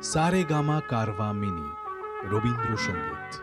Saregama Carvaan mini Ravindra સંગીત.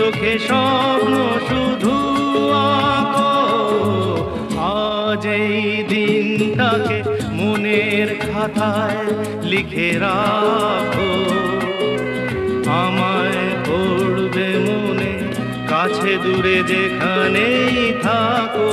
চোখে স্বপ্ন শুধু আজ এই দিনটাকে মনের খাতায় লিখে রাখো। আমায় পড়বে মনে, কাছে দূরে যেখানেই থাকো।